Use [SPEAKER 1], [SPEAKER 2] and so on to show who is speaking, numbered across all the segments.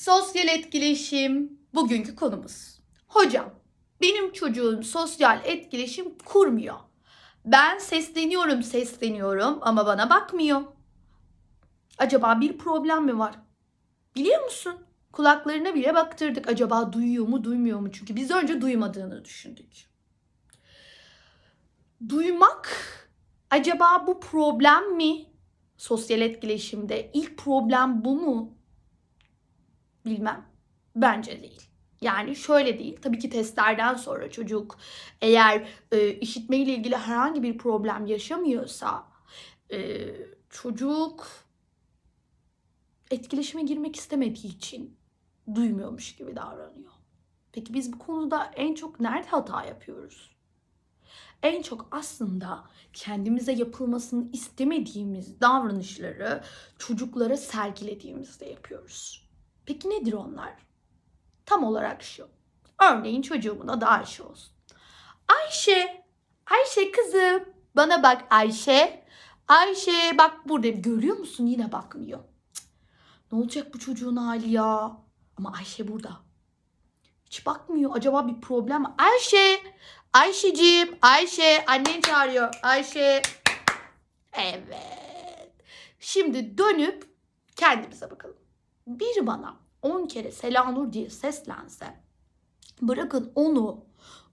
[SPEAKER 1] Sosyal etkileşim bugünkü konumuz. Hocam, benim çocuğum sosyal etkileşim kurmuyor. Ben sesleniyorum, sesleniyorum ama bana bakmıyor. Acaba bir problem mi var? Biliyor musun? Kulaklarına bile baktırdık. Acaba duyuyor mu, duymuyor mu? Çünkü biz önce duymadığını düşündük. Duymak acaba bu problem mi? Sosyal etkileşimde ilk problem bu mu? Bilmem. Bence değil. Yani şöyle değil. Tabii ki testlerden sonra çocuk eğer e, işitme ile ilgili herhangi bir problem yaşamıyorsa e, çocuk etkileşime girmek istemediği için duymuyormuş gibi davranıyor. Peki biz bu konuda en çok nerede hata yapıyoruz? En çok aslında kendimize yapılmasını istemediğimiz davranışları çocuklara sergilediğimizde yapıyoruz. Peki nedir onlar? Tam olarak şu. Örneğin çocuğumun adı Ayşe olsun. Ayşe, Ayşe kızım. Bana bak Ayşe. Ayşe bak burada görüyor musun yine bakmıyor. Ne olacak bu çocuğun hali ya? Ama Ayşe burada. Hiç bakmıyor. Acaba bir problem mi? Ayşe, Ayşeciğim, Ayşe annen çağırıyor. Ayşe. Evet. Şimdi dönüp kendimize bakalım. Bir bana 10 kere Selanur diye seslense bırakın onu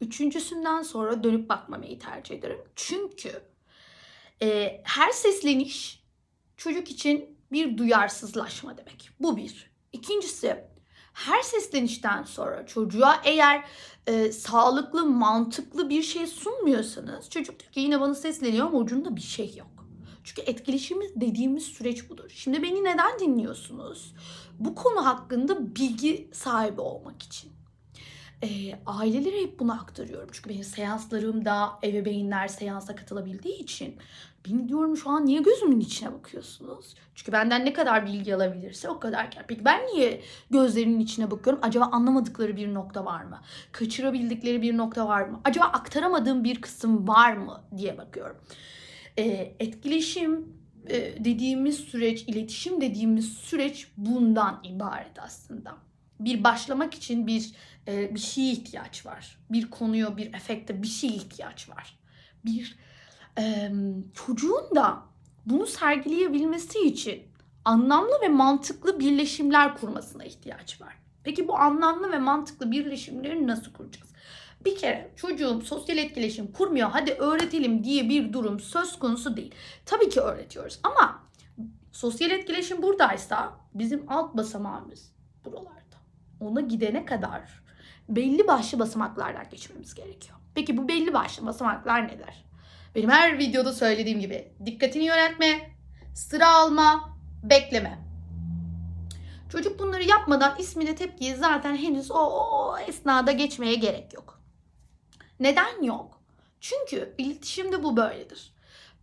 [SPEAKER 1] üçüncüsünden sonra dönüp bakmamayı tercih ederim. Çünkü e, her sesleniş çocuk için bir duyarsızlaşma demek. Bu bir. İkincisi her seslenişten sonra çocuğa eğer e, sağlıklı, mantıklı bir şey sunmuyorsanız çocuk diyor ki yine bana sesleniyor ama ucunda bir şey yok. Çünkü etkileşimi dediğimiz süreç budur. Şimdi beni neden dinliyorsunuz? Bu konu hakkında bilgi sahibi olmak için. E, ailelere hep bunu aktarıyorum. Çünkü benim seanslarımda ebeveynler seansa katılabildiği için beni diyorum şu an niye gözümün içine bakıyorsunuz? Çünkü benden ne kadar bilgi alabilirse o kadar kar. Peki ben niye gözlerinin içine bakıyorum? Acaba anlamadıkları bir nokta var mı? Kaçırabildikleri bir nokta var mı? Acaba aktaramadığım bir kısım var mı diye bakıyorum. E, etkileşim e, dediğimiz süreç, iletişim dediğimiz süreç bundan ibaret aslında. Bir başlamak için bir e, bir şeye ihtiyaç var. Bir konuya, bir efekte bir şeye ihtiyaç var. Bir e, çocuğun da bunu sergileyebilmesi için anlamlı ve mantıklı birleşimler kurmasına ihtiyaç var. Peki bu anlamlı ve mantıklı birleşimleri nasıl kuracağız? Bir kere çocuğum sosyal etkileşim kurmuyor hadi öğretelim diye bir durum söz konusu değil. Tabii ki öğretiyoruz ama sosyal etkileşim buradaysa bizim alt basamağımız buralarda. Ona gidene kadar belli başlı basamaklardan geçmemiz gerekiyor. Peki bu belli başlı basamaklar neler? Benim her videoda söylediğim gibi dikkatini yöneltme, sıra alma, bekleme. Çocuk bunları yapmadan ismine tepkiyi zaten henüz o, o esnada geçmeye gerek yok. Neden yok? Çünkü iletişimde bu böyledir.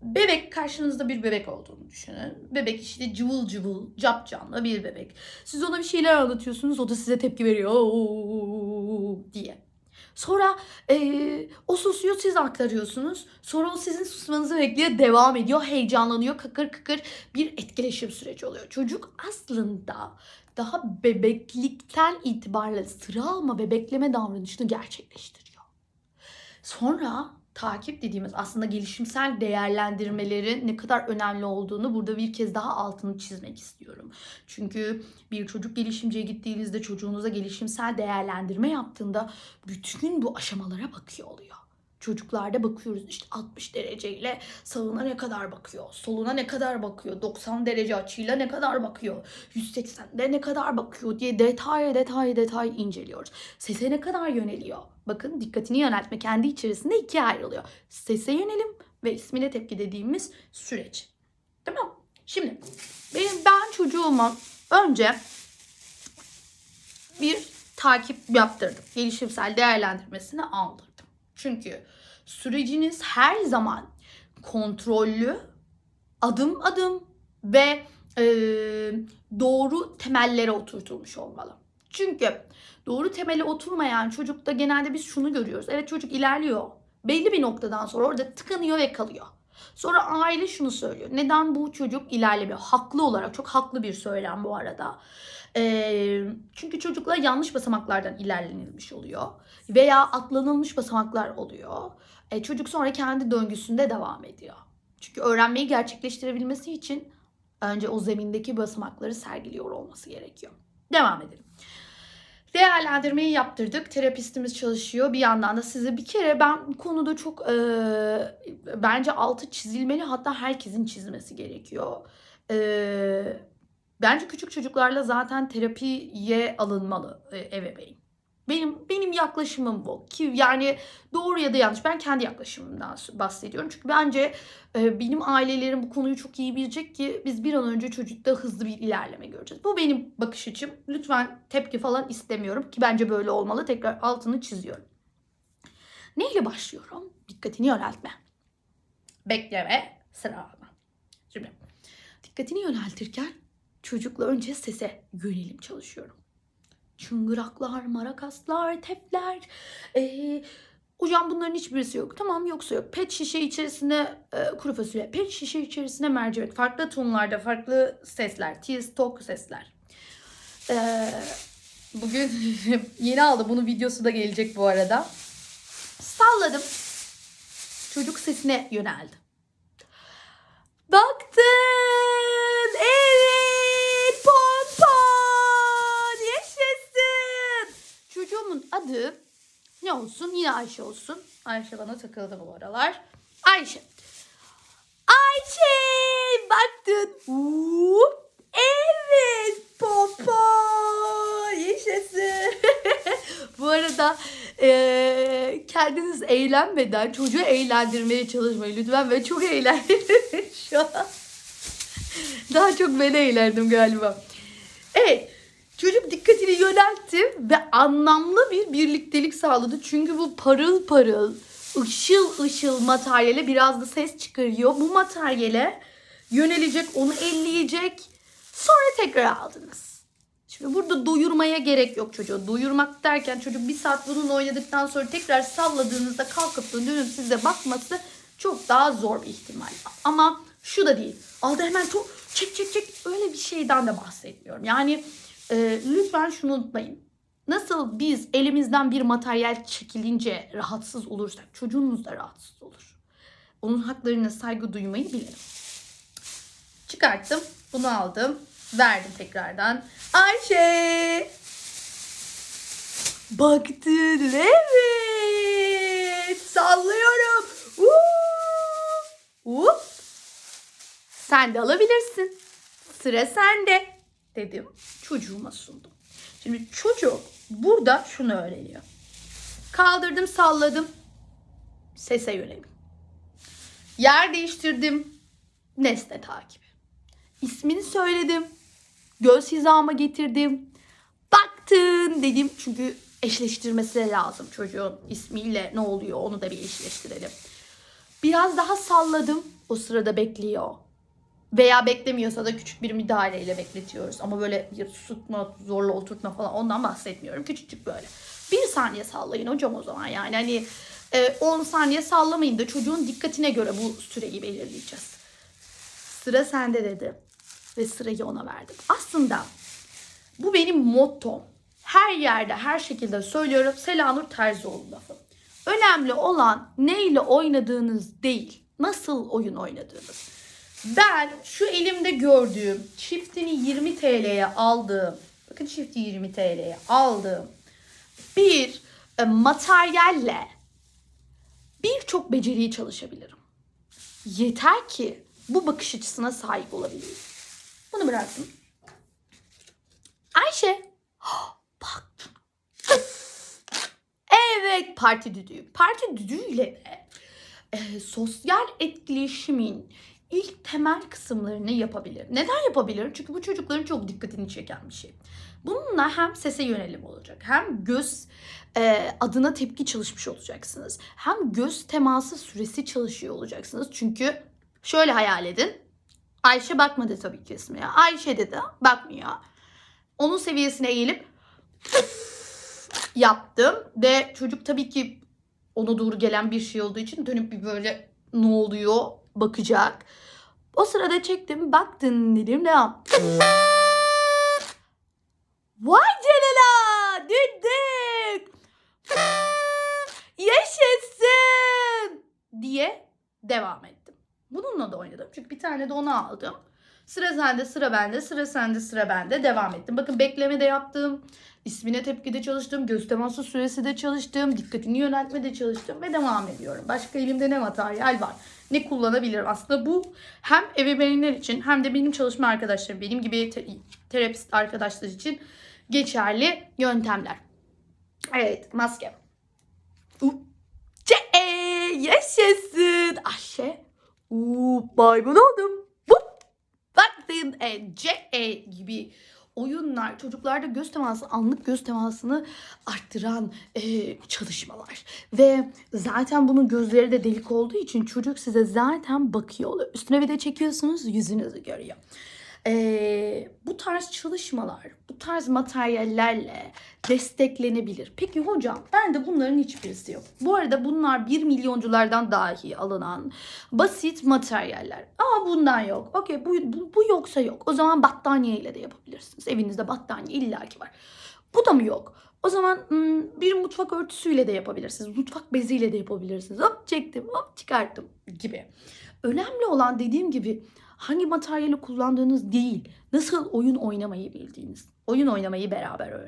[SPEAKER 1] Bebek karşınızda bir bebek olduğunu düşünün. Bebek işte cıvıl cıvıl, cap canlı bir bebek. Siz ona bir şeyler anlatıyorsunuz, o da size tepki veriyor diye. Sonra eee, o susuyor, siz aktarıyorsunuz. Sonra o sizin susmanızı bekliyor, devam ediyor, heyecanlanıyor, kakır kakır bir etkileşim süreci oluyor. Çocuk aslında daha bebeklikten itibaren sıra alma ve bekleme davranışını gerçekleştiriyor. Sonra takip dediğimiz aslında gelişimsel değerlendirmelerin ne kadar önemli olduğunu burada bir kez daha altını çizmek istiyorum. Çünkü bir çocuk gelişimciye gittiğinizde çocuğunuza gelişimsel değerlendirme yaptığında bütün bu aşamalara bakıyor oluyor. Çocuklarda bakıyoruz işte 60 dereceyle sağına ne kadar bakıyor, soluna ne kadar bakıyor, 90 derece açıyla ne kadar bakıyor, 180'de ne kadar bakıyor diye detay detay detay inceliyoruz. Sese ne kadar yöneliyor? Bakın dikkatini yöneltme kendi içerisinde ikiye ayrılıyor. Sese yönelim ve ismine tepki dediğimiz süreç. Tamam. Şimdi benim ben çocuğuma önce bir takip yaptırdım. Gelişimsel değerlendirmesini aldırdım. Çünkü süreciniz her zaman kontrollü, adım adım ve e, doğru temellere oturtulmuş olmalı. Çünkü doğru temele oturmayan çocukta genelde biz şunu görüyoruz. Evet çocuk ilerliyor. Belli bir noktadan sonra orada tıkanıyor ve kalıyor. Sonra aile şunu söylüyor. Neden bu çocuk ilerlemiyor? Haklı olarak çok haklı bir söylem bu arada. Çünkü çocuklar yanlış basamaklardan ilerlenilmiş oluyor. Veya atlanılmış basamaklar oluyor. Çocuk sonra kendi döngüsünde devam ediyor. Çünkü öğrenmeyi gerçekleştirebilmesi için önce o zemindeki basamakları sergiliyor olması gerekiyor. Devam edelim. Değerlendirmeyi yaptırdık. Terapistimiz çalışıyor. Bir yandan da size bir kere ben bu konuda çok e, bence altı çizilmeli hatta herkesin çizmesi gerekiyor. E, bence küçük çocuklarla zaten terapiye alınmalı e, ebeveyn. Benim benim yaklaşımım bu. Ki yani doğru ya da yanlış. Ben kendi yaklaşımımdan bahsediyorum. Çünkü bence e, benim ailelerim bu konuyu çok iyi bilecek ki biz bir an önce çocukta hızlı bir ilerleme göreceğiz. Bu benim bakış açım. Lütfen tepki falan istemiyorum ki bence böyle olmalı. Tekrar altını çiziyorum. Neyle başlıyorum? Dikkatini yöneltme. Bekleme, sıra alma. Şimdi dikkatini yöneltirken çocukla önce sese yönelim çalışıyorum çıngıraklar, marakaslar, tepler. Ee, hocam bunların hiçbirisi yok. Tamam yoksa yok. Pet şişe içerisine e, kuru fasulye, pet şişe içerisine mercimek. Farklı tonlarda, farklı sesler. Tiz, tok sesler. Ee, bugün yeni aldım. Bunun videosu da gelecek bu arada. Salladım. Çocuk sesine yöneldi. Baktın. Evet. Pompon. Yaşasın. Çocuğumun adı ne olsun? Yine Ayşe olsun. Ayşe bana takıldı bu aralar. Ayşe. Ayşe. Baktın. Uuu. Evet. Pompon. Yaşasın. bu arada eee, kendiniz eğlenmeden çocuğu eğlendirmeye çalışmayın lütfen. Ben çok eğlendim şu an. Daha çok ben eğlendim galiba. Evet. Çocuk dikkatini yöneltti ve anlamlı bir birliktelik sağladı. Çünkü bu parıl parıl, ışıl ışıl materyale biraz da ses çıkarıyor. Bu materyale yönelecek, onu elleyecek. Sonra tekrar aldınız. Şimdi burada doyurmaya gerek yok çocuğu. Doyurmak derken çocuk bir saat bununla oynadıktan sonra tekrar salladığınızda kalkıp da dönüp size bakması çok daha zor bir ihtimal. Ama şu da değil. Aldı hemen çok çek çek çek öyle bir şeyden de bahsetmiyorum. Yani e, lütfen şunu unutmayın. Nasıl biz elimizden bir materyal çekilince rahatsız olursak çocuğunuz da rahatsız olur. Onun haklarına saygı duymayı bilelim. Çıkarttım. Bunu aldım. Verdim tekrardan. Ayşe. Baktın evet. Sallıyorum. Uuu. Hop. Sen de alabilirsin. Sıra sende dedim. Çocuğuma sundum. Şimdi çocuk burada şunu öğreniyor. Kaldırdım salladım. Sese yönelim. Yer değiştirdim. Nesne takibi. İsmini söyledim. Göz hizama getirdim. Baktın dedim. Çünkü eşleştirmesi lazım çocuğun ismiyle ne oluyor onu da bir eşleştirelim. Biraz daha salladım. O sırada bekliyor. Veya beklemiyorsa da küçük bir müdahaleyle bekletiyoruz. Ama böyle bir tutma, zorla oturtma falan ondan bahsetmiyorum. Küçücük böyle. Bir saniye sallayın hocam o zaman. Yani hani e, 10 saniye sallamayın da çocuğun dikkatine göre bu süreyi belirleyeceğiz. Sıra sende dedi. Ve sırayı ona verdim. Aslında bu benim mottom. Her yerde, her şekilde söylüyorum. Selanur Terzioğlu lafı. Önemli olan neyle oynadığınız değil, nasıl oyun oynadığınız. Ben şu elimde gördüğüm çiftini 20 TL'ye aldığım, bakın çifti 20 TL'ye aldığım bir e, materyalle birçok beceriyi çalışabilirim. Yeter ki bu bakış açısına sahip olabileyim. Bunu bıraktım. Ayşe. Bak. Evet parti düdüğü. Parti düdüğüyle de e, sosyal etkileşimin ilk temel kısımlarını yapabilir. Neden yapabilir? Çünkü bu çocukların çok dikkatini çeken bir şey. Bununla hem sese yönelim olacak, hem göz e, adına tepki çalışmış olacaksınız. Hem göz teması süresi çalışıyor olacaksınız. Çünkü şöyle hayal edin. Ayşe bakmadı tabii ki ismine. Ayşe dedi, bakmıyor. Onun seviyesine eğilip yaptım ve çocuk tabii ki ona doğru gelen bir şey olduğu için dönüp bir böyle ne oluyor bakacak. O sırada çektim baktın dedim yaptım? Vay canına düdük. Yaşasın diye devam ettim. Bununla da oynadım. Çünkü bir tane de onu aldım. Sıra sende, sıra bende, sıra sende, sıra bende devam ettim. Bakın bekleme de yaptım. İsmine tepkide çalıştım. Göz teması süresi de çalıştım. Dikkatini yöneltme de çalıştım ve devam ediyorum. Başka elimde ne materyal var? Ne kullanabilirim? Aslında bu hem ebeveynler için hem de benim çalışma arkadaşlarım, benim gibi te- terapist arkadaşlar için geçerli yöntemler. Evet, maske. U C e, yaşasın. Ayşe. Uuu maymun oldum. Baktın e, C gibi oyunlar çocuklarda göz teması, anlık göz temasını arttıran e, çalışmalar. Ve zaten bunun gözleri de delik olduğu için çocuk size zaten bakıyor oluyor. Üstüne bir de çekiyorsunuz yüzünüzü görüyor. E, bu tarz çalışmalar, bu tarz materyallerle desteklenebilir. Peki hocam ben de bunların hiçbirisi yok. Bu arada bunlar 1 milyonculardan dahi alınan basit materyaller. Aa bundan yok. Okey bu, bu, bu yoksa yok. O zaman battaniye ile de yapabilirsiniz. Evinizde battaniye illaki var. Bu da mı yok? O zaman hmm, bir mutfak örtüsüyle de yapabilirsiniz. Mutfak beziyle de yapabilirsiniz. Hop çektim hop çıkarttım gibi. Önemli olan dediğim gibi hangi materyali kullandığınız değil. Nasıl oyun oynamayı bildiğiniz. Oyun oynamayı beraber öğrenin.